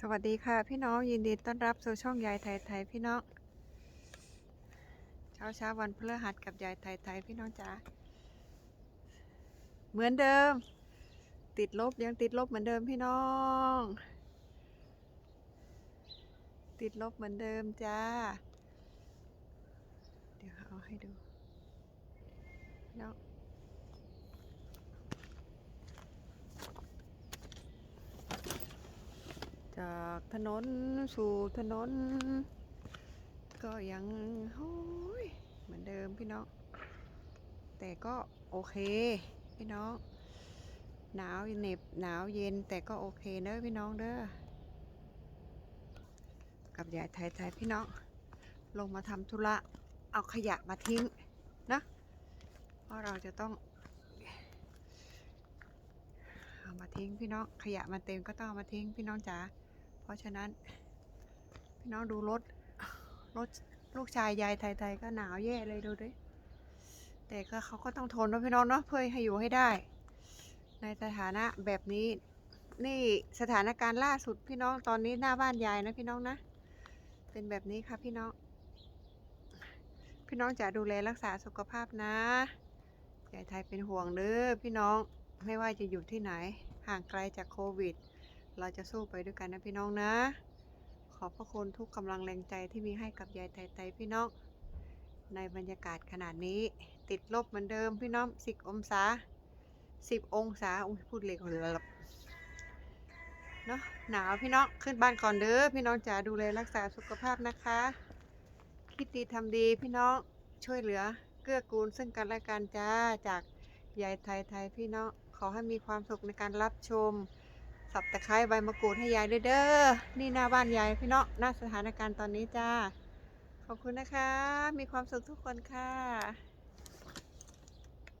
สวัสดีค่ะพี่น้องยินดีต้อนรับสู่ช่องยายไทยไทยพี่น้อง เช้าเช้าวันพฤหัสกับยายไทยไทยพี่น้องจ๋าเหมือนเดิม ติดลบยังติดลบเหมือนเดิมพี่น้อง ติดลบเหมือนเดิมจ้า เดี๋ยวเอาให้ดูพี่น้อง จากถนนสู่ถนน ก็ยังโอ้ยเหมือนเดิมพี่น้อง แต่ก็โอเค พี่น้อง หนาวเหน็บหนาวเย็นแต่ก็โอเคเด้อพี่น้องเด้อกับยายไทยไทยพี่น้อง ลงมาทำธุระ เอาขยะมาทิ้งนะเพราะเราจะต้องเอามาทิ้งพี่น้องขยะมันเต็มก็ต้องเอามาทิ้งพี่น้องจ๋า เพราะฉะนั้น พี่น้องดูรถรถลูกชายยายไทยๆก็หนาวแย่เลยดูดิแต่ก็เขาก็ต้องทนนะพี่น้องเนาะเพื่อให้อยู่ให้ได้ ในสถานะแบบนี้ นี่สถานการณ์ล่าสุดพี่น้องตอนนี้หน้าบ้านยายนะพี่น้องนะ เป็นแบบนี้ค่ะพี่น้อง พี่น้องจะดูแลรักษาสุขภาพนะยายไทยเป็นห่วงเด้อพี่น้องไม่ว่าจะอยู่ที่ไหนห่างไกลจากโควิด เราจะสู้ไปด้วยกันนะพี่น้องนะ ขอบพระคุณทุกกำลังแรงใจที่มีให้กับยายไทยไตพี่น้อง ในบรรยากาศขนาดนี้ ติดลบเหมือนเดิมพี่น้องสิบองศาสิบองศาอุ้ยพูดเล็กเลยเนาะหนาวพี่น้องขึ้นบ้านก่อนเด้อพี่น้องจ๋าดูแลรักษาสุขภาพนะคะ คิดดีทำดีพี่น้องช่วยเหลือเกื้อกูลซึ่งกันและกันจ้าจากยายไทยไทยพี่น้องขอให้มีความสุขในการรับชม สับตะไคร้ใบมะกรูดให้ยายด้วยเด้อ นี่หน้าบ้านยายพี่น้องหน้าสถานการณ์ตอนนี้จ้า ขอบคุณนะคะ มีความสุขทุกคนค่ะ